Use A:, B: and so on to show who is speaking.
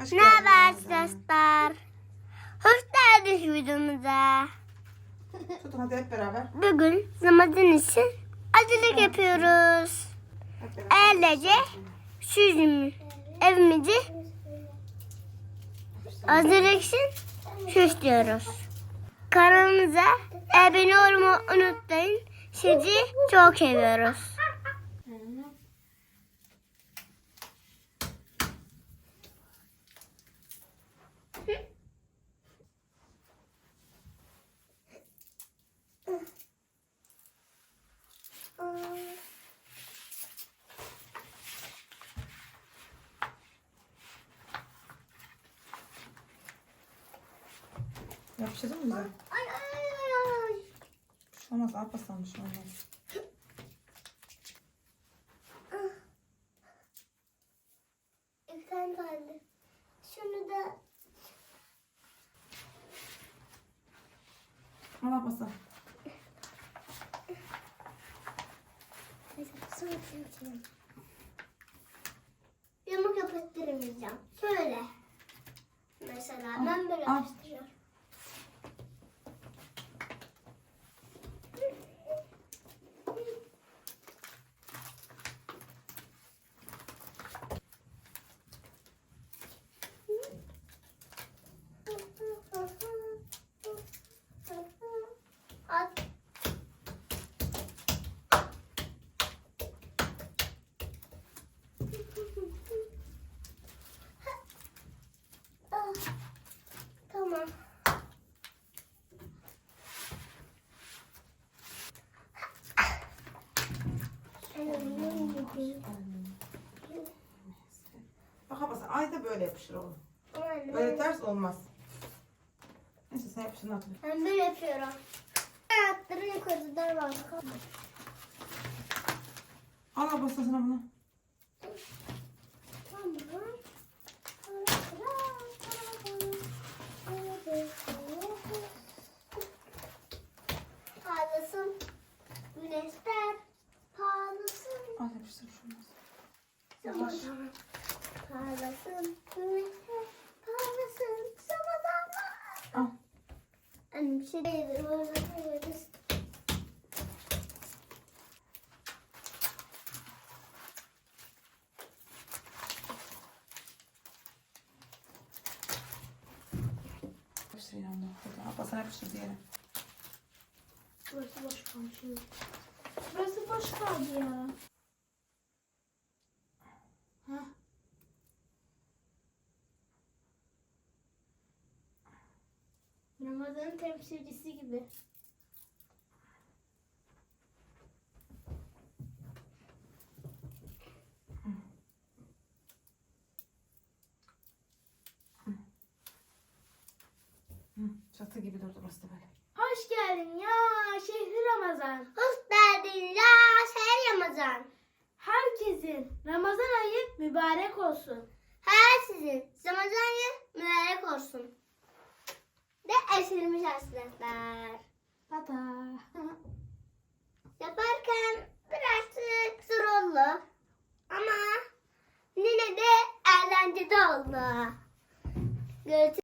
A: Hoş
B: Merhaba
A: geldiniz.
B: arkadaşlar. Hoş geldiniz videomuza.
A: Tutun hadi hep beraber.
B: Bugün Ramazan için acılık yapıyoruz.
A: Hep beraber.
B: Ailece süzüm evimizi hazırlık için süslüyoruz. Kanalımıza abone olmayı unutmayın. Sizi çok seviyoruz.
A: Yapıştırdın mı bize?
B: Ay ay ay ay.
A: Bir şey olmaz. Al basalım bir şey olmaz.
B: Ekran kaldı. Şunu da
A: Al basalım.
B: Yamuk yapıştıramayacağım. Şöyle. Mesela ben böyle
A: al.
B: yapıştırıyorum.
A: Bak bak ay da böyle yapışır oğlum. Böyle ters olmaz. Neyse sen yapıştırdın atma.
B: Ben böyle yapıyorum. Ayakları yukarıda var.
A: Al al basasana bunu.
B: Tamam. Parlasın. Güneşler parlasın.
A: Al yapıştır bir şey.
B: Zaman parlasın. Parlasın. Zamanlar.
A: Al.
B: Anne bir şey değil. Böyle koyuyoruz.
A: Yapıştır onu. Hadi al basana yapıştır diğeri.
B: Burası boş kalmış. Burası boş kaldı ya. Ramazan'ın temsilcisi gibi.
A: Hı, çatı gibi durdu burası da böyle.
B: Hoş geldin ya şehri Ramazan. Hoş geldin ya şehri Ramazan. Herkesin Ramazan ayı mübarek olsun. Her sizin Ramazan ayı mübarek olsun. De esilmiş aslanlar.
C: Bata.
B: Yaparken birazcık zor oldu. Ama yine de eğlenceli oldu. Görüşürüz.